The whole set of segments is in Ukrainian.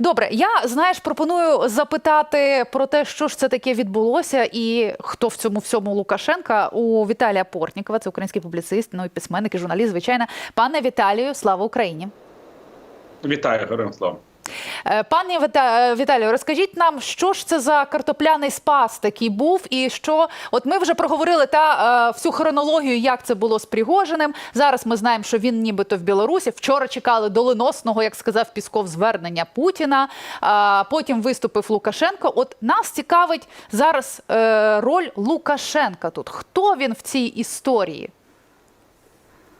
Добре, я знаєш, пропоную запитати про те, що ж це таке відбулося, і хто в цьому всьому Лукашенка у Віталія Портнікова, це український публіцист, ну і письменник і журналіст, звичайно. Пане Віталію, слава Україні. Вітаю, героям слава. Е, Пане е, Віталію, розкажіть нам, що ж це за картопляний спас такий був, і що от ми вже проговорили та е, всю хронологію, як це було з Пригожиним. Зараз ми знаємо, що він нібито в Білорусі. Вчора чекали доленосного, як сказав Пісков, звернення Путіна. Потім виступив Лукашенко. От нас цікавить зараз роль Лукашенка тут. Хто він в цій історії?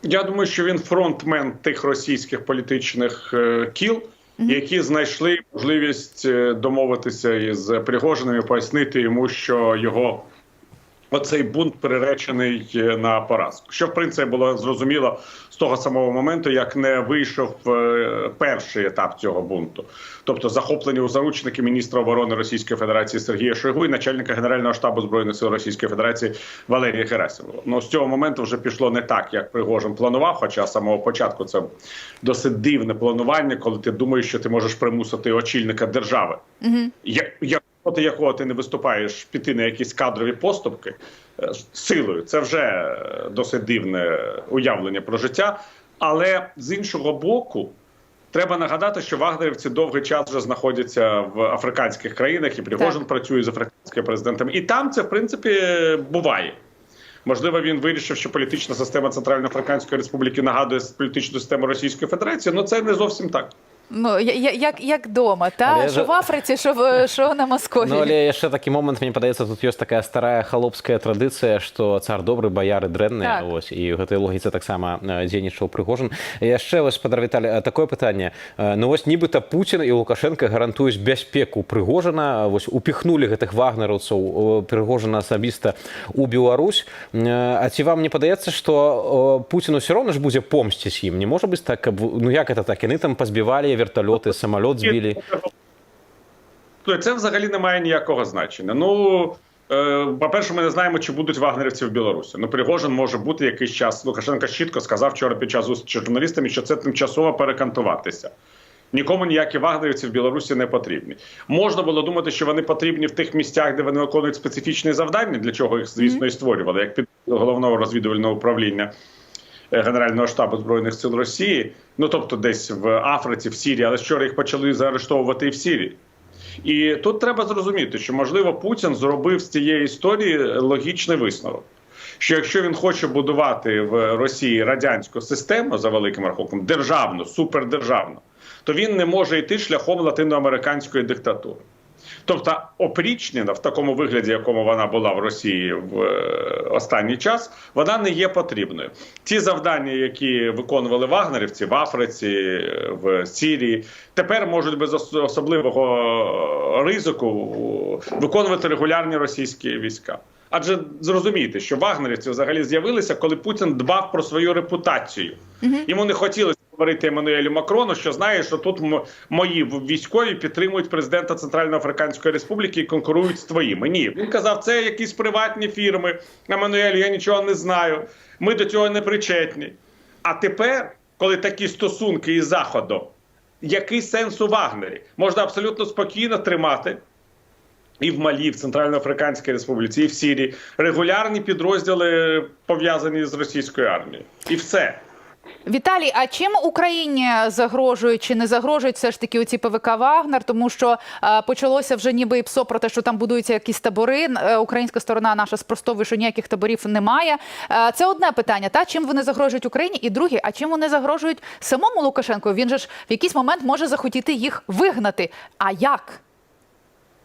Я думаю, що він фронтмен тих російських політичних кіл, які знайшли можливість е, домовитися із Пригожиним і пояснити йому, що його оцей бунт приречений е, на поразку. Що в принципі було зрозуміло з того самого моменту, як не вийшов е, перший етап цього бунту, тобто захоплені у заручники міністра оборони Російської Федерації Сергія Шойгу і начальника Генерального штабу збройних сил Російської Федерації Валерія Герасимова. Ну з цього моменту вже пішло не так, як Пригожин планував. Хоча з самого початку це досить дивне планування, коли ти думаєш, що ти можеш примусити очільника держави, як, як проти якого ти не виступаєш піти на якісь кадрові поступки е, силою. Це вже е, досить дивне уявлення про життя. Але з іншого боку, треба нагадати, що вагнерівці довгий час вже знаходяться в африканських країнах, і Пригожин Так. працює з африканськими президентами. І там це в принципі буває. Можливо, він вирішив, що політична система Центральноафриканської Республіки нагадує політичну систему Російської Федерації. Ну це не зовсім так. Ну я- я- як, як дома, та Але я що же- в Африці, що в що на Московії. Ну, але яшчэ такі момант мне падаецца тут ёсць такая старая халопская традыцыя што цар добры баяры дрэнныя Так. вось і ў гэтай логіцы таксама э, дзейнічаў прыгожин яшчэ вось спадар Віталій э, такое пытанне Э, ну вось нібыта Пуін і лукашенко гарантуюць бяспеку прыгожана вось упіхнули гэтых вагнераўцаў э, прыгожана асабіста у Беларусь Э, А ці вам не падаецца што Пуціну все роўна ж будзе помсціць ім не можа быць так каб ну як это так яны там пазбівалі верталёты самалёт збілі Ну, Це взагалі не має ніякого значення. Ну, е, по-перше, ми не знаємо, чи будуть вагнерівці в Білорусі. Ну, Пригожин може бути якийсь час. Лукашенко чітко сказав вчора під час зустрічі з журналістами, що це тимчасово перекантуватися. Нікому ніякі вагнерівці в Білорусі не потрібні. Можна було думати, що вони потрібні в тих місцях, де вони виконують специфічні завдання, для чого їх, звісно, і створювали, як під головного розвідувального управління е, Генерального штабу збройних сил Росії, ну тобто десь в Африці, в Сірії, але вчора їх почали заарештовувати і в Сірії. І тут треба зрозуміти, що можливо Путін зробив з цієї історії логічний висновок. Що якщо він хоче будувати в Росії радянську систему за великим рахунком, державну, супердержавну, то він не може йти шляхом латиноамериканської диктатури. Тобто опрічнена в такому вигляді, якому вона була в Росії в е, останній час, вона не є потрібною. Ті завдання, які виконували вагнерівці в Африці, в Сірії, тепер можуть без особливого ризику виконувати регулярні російські війська. Адже зрозумійте, що вагнерівці взагалі з'явилися, коли Путін дбав про свою репутацію. Йому не хотілося говорити Еммануелю Макрону, що знає, що тут мої військові підтримують президента Центральноафриканської Республіки і конкурують з твоїми. Ні, він казав, це якісь приватні фірми. Еммануелю, я нічого не знаю. Ми до цього не причетні. А тепер, коли такі стосунки із Заходом, який сенс у Вагнері? Можна абсолютно спокійно тримати і в Малі, в Центральноафриканській Республіці, і в Сірії регулярні підрозділи пов'язані з російською армією. І все. Віталій, а чим Україні загрожують чи не загрожують все ж таки оці ПВК Вагнер? Тому що е, почалося вже ніби і ПСО про те, що там будуються якісь табори. Е, українська сторона наша спростовує, що ніяких таборів немає. Е, це одне питання. Та чим вони загрожують Україні? І друге, а чим вони загрожують самому Лукашенку? Він же ж в якийсь момент може захотіти їх вигнати. А як?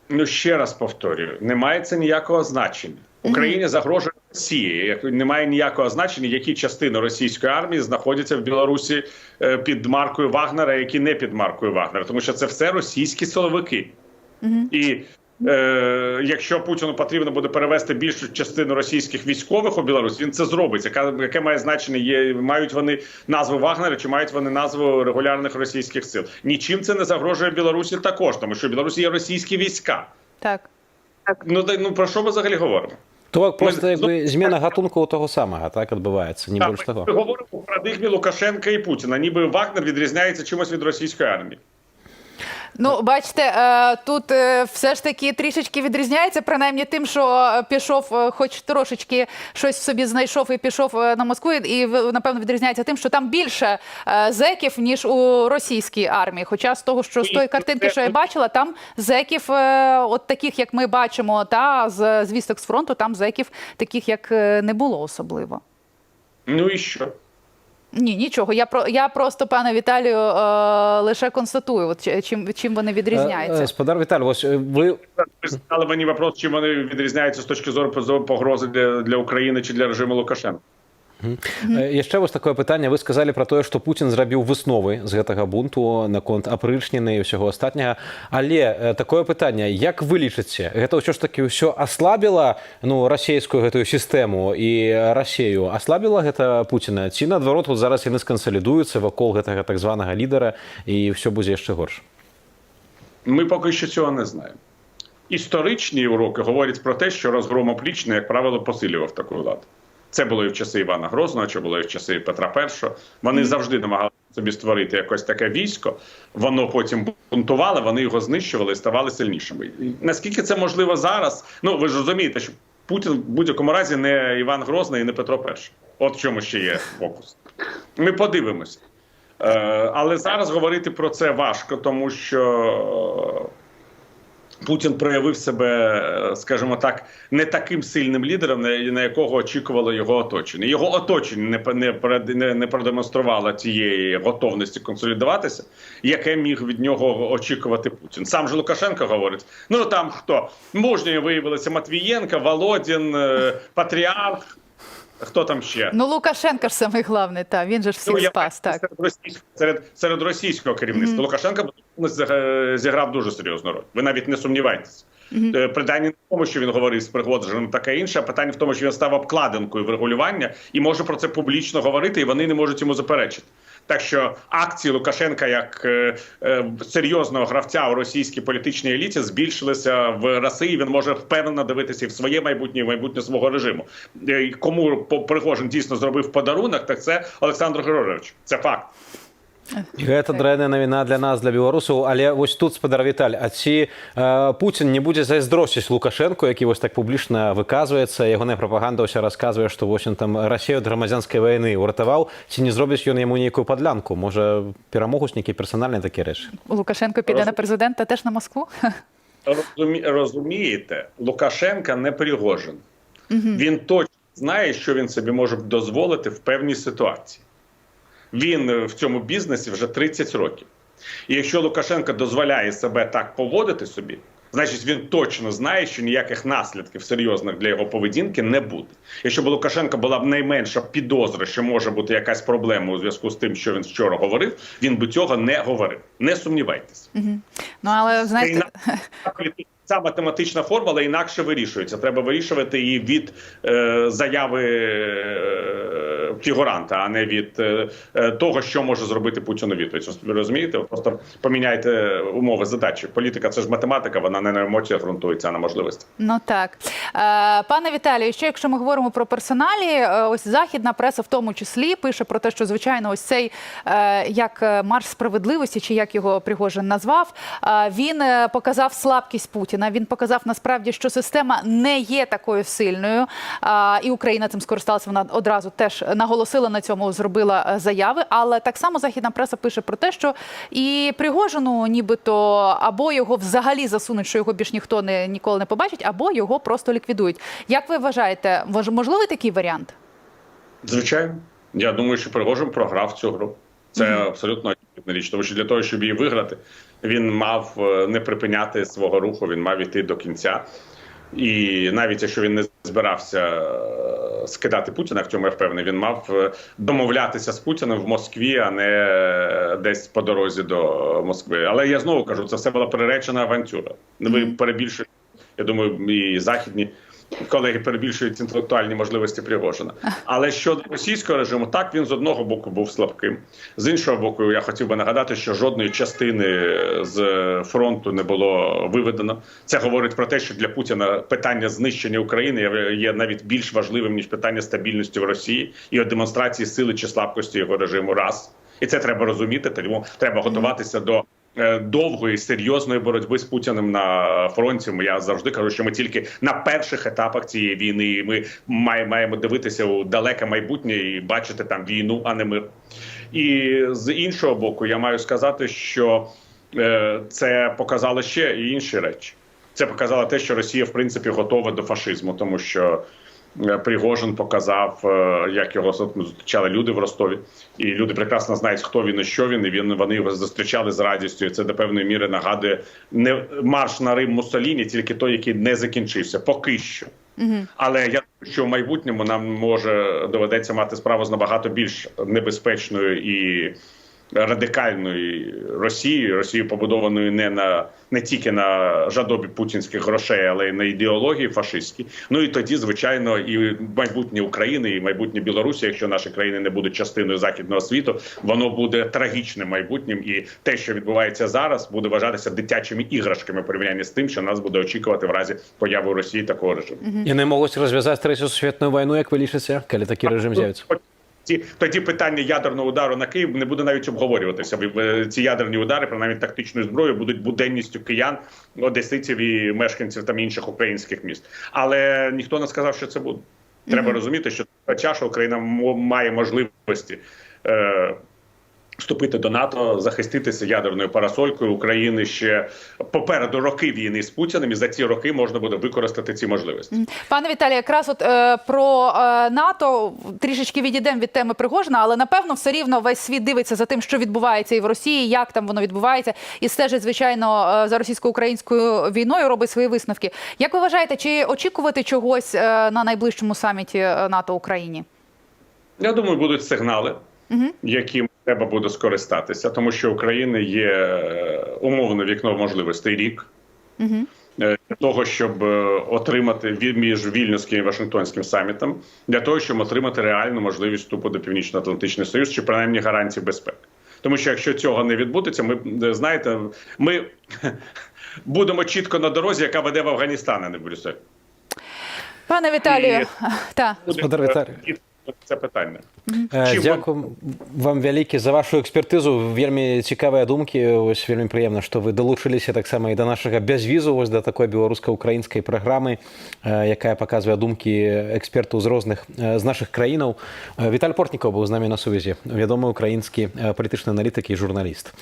Ну ще раз повторюю: не має це ніякого значення. Україні загрожує Росія. Як немає ніякого значення, які частини російської армії знаходяться в Білорусі е, під маркою Вагнера, які не під маркою Вагнера, тому що це все російські силовики. І е, якщо Путіну потрібно буде перевести більшу частину російських військових у Білорусь, він це зробить. Яка яке має значення? Є мають вони назву Вагнера чи мають вони назву регулярних російських сил? Нічим це не загрожує Білорусі також, тому що в Білорусі є російські війська. Так. Ну ну про що ми взагалі говоримо? То просто якби зміна гатунку у того самого так відбувається, Ні більш того. ми говоримо в парадигмі Лукашенка і Путіна, ніби Вагнер відрізняється чимось від російської армії. Ну, бачите, е, тут е, все ж таки трішечки відрізняється, принаймні тим, що е, пішов, хоч трошечки щось в собі знайшов і пішов на Москву, і напевно відрізняється тим, що там більше зеків, ніж у російській армії. Хоча з того, що з тої картинки, що я бачила, там зеків, от таких, як ми бачимо, та з звісток з фронту, там зеків таких, як не було особливо. Ну і що? Ні, нічого. Я про я просто, пане Віталію, е, лише констатую, от чи- чим чим вони Е, відрізняються. Господар Віталій, ось е, ви Ви задали мені вопрос, чим вони відрізняються з точки зору погрози для, для України чи для режиму Лукашенка. Е, яшчэ вось такое пытанне вы сказалі пра тое што Пуін зрабіў высновы з гэтага бунту наконт апрычніны і ўсяго астатняга але э, такое пытанне як вы лічыце гэта ўсё ж такі ўсё аслабіла ну расійскую гэтую сістэму і рассею аслабіла гэта Пуціна ці наадварот вот зараз яны скансалідуюцца вакол гэтага так званага лідара і ўсё будзе яшчэ горш Ми поки що цього не знаємо. Історичні уроки говорять про те, що розгром оплічний, як правило, посилював таку владу. Це було і в часи Івана Грозного, чи було і в часи Петра І. Вони завжди намагалися собі створити якось таке військо. Воно потім бунтувало, вони його знищували і ставали сильнішими. І наскільки це можливо зараз? Ну ви ж розумієте, що Путін в будь-якому разі не Іван Грозний і не Петро І. От в чому ще є фокус. Ми подивимося. Е, але зараз говорити про це важко, тому що Путін проявив себе, е, скажімо так, не таким сильним лідером, на, якого очікувало його оточення. Його оточення не, не, не продемонструвало тієї готовності консолідуватися, яке міг від нього очікувати Путін. Сам же Лукашенко говорить: ну там хто мужньою виявилися Матвієнка, Володін, е, Патріарх. Хто там ще? Ну, Лукашенко ж самий главний та він же ж всіх Ну, спас. Я, Так серед російського серед, серед російського керівництва Лукашенко е, зіграв дуже серйозну роль. Ви навіть не сумніваєтесь. -hmm. Питання не в тому, що він говорив з Пригодженим, таке інше. а Питання в тому, що він став обкладинкою врегулювання і може про це публічно говорити, і вони не можуть йому заперечити. Так що акції Лукашенка як е, е, серйозного гравця у російській політичній еліті збільшилися в раси, і він може впевнено дивитися і в своє майбутнє, і в майбутнє свого режиму. Е, Кому Пригожин дійсно зробив подарунок, так це Олександр Григорович. Це факт І гэта дрэнная навіна для нас для беларусаў але вось тут спадар Віталь А ці э, Пуін не будзе зайздросціць лукашэнку які вось так публічна выказваецца ягоная прапаганда ўся расказвае што вось ён там рассею ад грамадзянскай вайны ўратаваў ці не зробіць ён яму нейкую падлянку можа перамогуць нейкі персанальныя такія рэчы Лукашенко піде Роз- на президента теж на Москву. Розумі, розумієте, Лукашенка не Пригожин. Він точно знає, що він собі може дозволити в певній ситуації. Він е, в цьому бізнесі вже 30 років. І якщо Лукашенко дозволяє себе так поводити собі, значить він точно знає, що ніяких наслідків серйозних для його поведінки не буде. Якщо б Лукашенка була б найменша підозра, що може бути якась проблема у зв'язку з тим, що він вчора говорив, він би цього не говорив. Не сумнівайтеся. Ну але знаєте, Ця математична формула інакше вирішується. Треба вирішувати її від е, заяви е, фігуранта, а не від е, е, того, що може зробити Путін у відповідь. Розумієте? Просто поміняйте умови задачі. Політика це ж математика, вона не на емоціях ґрунтується, а на можливості. Ну так, е, пане Віталію, ще якщо ми говоримо про персоналі, ось західна преса в тому числі пише про те, що звичайно, ось цей як марш справедливості, чи як його Пригожин назвав, він показав слабкість Путіна. Він показав насправді, що система не є такою сильною. І Україна цим скористалася. Вона одразу теж наголосила на цьому, зробила е, заяви. Але так само західна преса пише про те, що і Пригожину, нібито або його взагалі засунуть, що його більш ніхто не ніколи не побачить, або його просто ліквідують. Як ви вважаєте, можливий такий варіант? Звичайно, я думаю, що Пригожин програв цю гру. Це абсолютно очевидна річ. Тому що для того, щоб її виграти, він мав е, не припиняти свого руху, він мав іти до кінця. І навіть якщо він не збирався е, скидати Путіна, в цьому я впевнений, він мав е, домовлятися з Путіним в Москві, а не е, десь по дорозі до Москви. Але я знову кажу, це все була приречена авантюра. Ви перебільшуєте, я думаю, і західні колеги перебільшують інтелектуальні можливості Пригожина. Але щодо російського режиму, так він з одного боку був слабким. З іншого боку, я хотів би нагадати, що жодної частини з фронту не було виведено. Це говорить про те, що для Путіна питання знищення України є- навіть більш важливим ніж питання стабільності в Росії і от демонстрації сили чи слабкості його режиму. Раз і це треба розуміти. Тому треба готуватися до е, довгої серйозної боротьби з Путіним на фронті. Я завжди кажу, що ми тільки на перших етапах цієї війни. і Ми має- маємо дивитися у далеке майбутнє і бачити там війну, а не мир. І з іншого боку, я маю сказати, що е, це показало ще інші речі. Це показало те, що Росія в принципі готова до фашизму, тому що е, Пригожин показав, е, як його зустрічали люди в Ростові, і люди прекрасно знають, хто він і що він. І він вони його зустрічали з радістю. І це до певної міри нагадує не марш на Рим Муссоліні, тільки той, який не закінчився, поки що. Але я думаю, що в майбутньому нам може доведеться мати справу з набагато більш небезпечною і радикальної Росії, Росії побудованої не на не тільки на жадобі путінських грошей, але й на ідеології фашистській. Ну і тоді, звичайно, і майбутнє України, і майбутнє Білорусі, якщо наші країни не будуть частиною західного світу, воно буде трагічним майбутнім, і те, що відбувається зараз, буде вважатися дитячими іграшками в порівнянні з тим, що нас буде очікувати в разі появи у Росії такого режиму. Яны могуць развязаць трэцюю сусветную вайну як вы лічыце калі такі рэжым Ті- Тоді питання ядерного удару на Київ не буде навіть обговорюватися. Ви- Ці ядерні удари, принаймні тактичною зброєю, будуть буденністю киян, одеситів і мешканців там інших українських міст. Але ніхто не сказав, що це буде. Треба розуміти, що та чаша Україна має можливості. Е, Вступити до НАТО, захиститися ядерною парасолькою України ще попереду роки війни з Путіним, і за ці роки можна буде використати ці можливості. Пане Віталію, якраз от е, про е, НАТО трішечки відійдемо від теми Пригожина, але напевно все рівно весь світ дивиться за тим, що відбувається і в Росії, як там воно відбувається, і стежить, звичайно, е, за російсько-українською війною, робить свої висновки. Як ви вважаєте, чи очікувати чогось е, на найближчому саміті е, НАТО Україні? Я думаю, будуть сигнали, яким треба буде скористатися, тому що України є е, умовне вікно можливостей рік. е, Для того щоб е, отримати між вільнюським і Вашингтонським самітом, для того, щоб отримати реальну можливість вступу до Північно-Атлантичний Союз чи принаймні гарантії безпеки. Тому що якщо цього не відбудеться, ми знаєте, ми будемо чітко на дорозі, яка веде в Афганістан, а не в Брюссель. Пане Віталію, І- та Господар Віталій І це питання. Е, Чим Дзякуй вам вялікі за вашу экспертызу вельмі цікавыя думкі ось вельмі прыемна што вы далучыліся таксама і да нашага бязвізу вось да такой беларуска-украінскай праграмы э, якая паказвае думкі экспертаў з розных э, з нашых краінаў Віталь портнікаў быў з намі на сувязі вядомы украінскі э, палітычны аналітык і журналіст